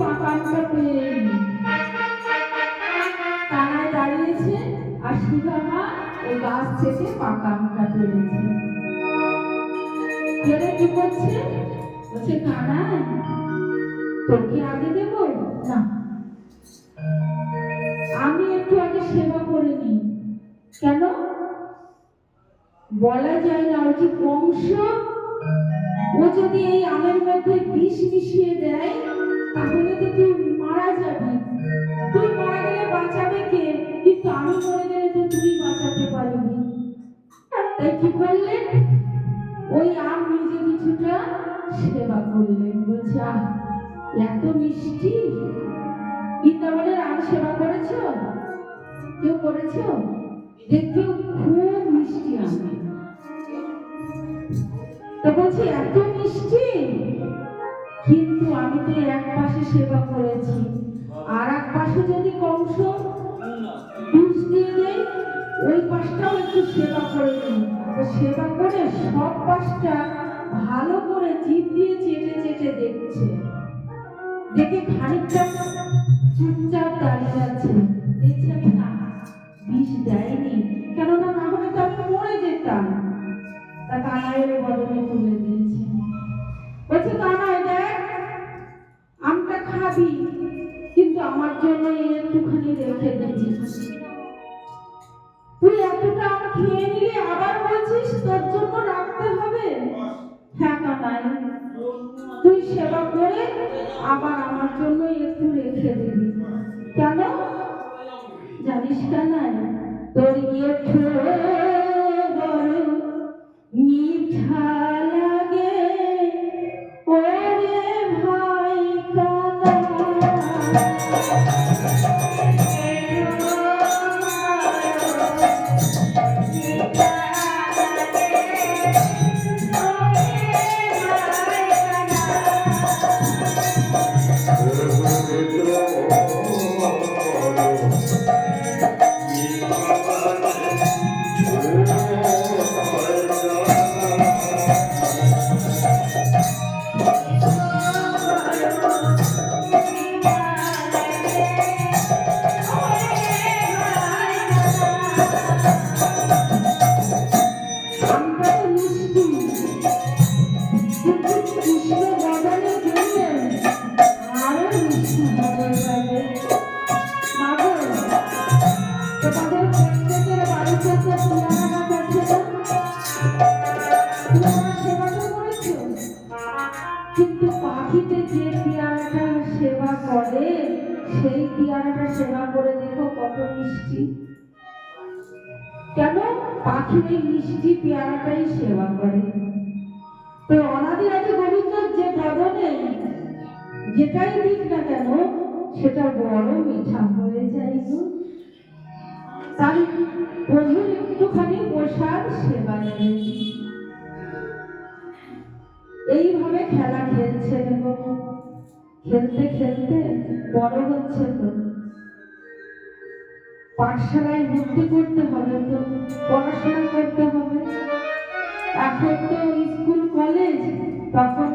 পাকানটা কানায় দাঁড়িয়েছে আর সুধামা ওই গাছ থেকে পাকা আমটা পেরেছে পেরে কি করছে বলছে কানায় তোকে আগে দেব না আমি একটু আগে সেবা করে নিই কেন? বলা যায় না, ওই যে কংস ও যদি এই আমের মধ্যে বিষ মিশিয়ে দেয়, তাহলে তো তুই মারা যাবি। তুই মারা গেলে বাঁচাবে কে? কিন্তু আমি মরে গেলে তো তুই বাঁচাতে পারবি। তাই কি করলেন ওই আম নিজে কিছুটা সেবা করলেন। বলছে, আহ, এত মিষ্টি। বৃন্দাবনের আম সেবা করেছ? কেউ করেছ? দেখতেও কিন্তু আমি তো এক পাশে সেবা করেছি। আর এক পাশে যদি কংস বিষ দিয়ে দেয়, ওই পাশটাও একটু সেবা করে নিই। তো সেবা করে সব পাশটা ভালো করে জিভ দিয়ে চেটে চেটে দেখছে। দেখে খানিকটা চুপচাপ দাঁড়িয়ে আছে। আমি না, বিষ দেয়নি। কেননা না হলে তো আমি মরে যেতাম। তা কানাইয়ের বদলে তুলে দিয়েছে। বলছে কানাই তুই এতটা আম খেয়ে নিলে আবার বলছিস তোর জন্য রাখতে হবে? হ্যাঁ কানাই। তুই সেবা করে আবার আমার জন্য একটু রেখে দিবি। কেন? জানিস কানাই, তোর বড় মিঠা সেই পিয়ারাটা সেবা করে দেখো কত মিষ্টি। কেন? পাখি ওই মিষ্টি পেয়ারাটাই সেবা করে। যেটাই দিক না কেন, সেটা বড় মিঠা হয়ে যায় তাই প্রভুর একটুখানি প্রসাদ সেবা এইভাবে খেলা খেলছে গো। খেলতে খেলতে বড় হচ্ছে তো। পাঠশালায় ভর্তি করতে হবে তো, পড়াশোনা করতে হবে। এখন তো Thank you.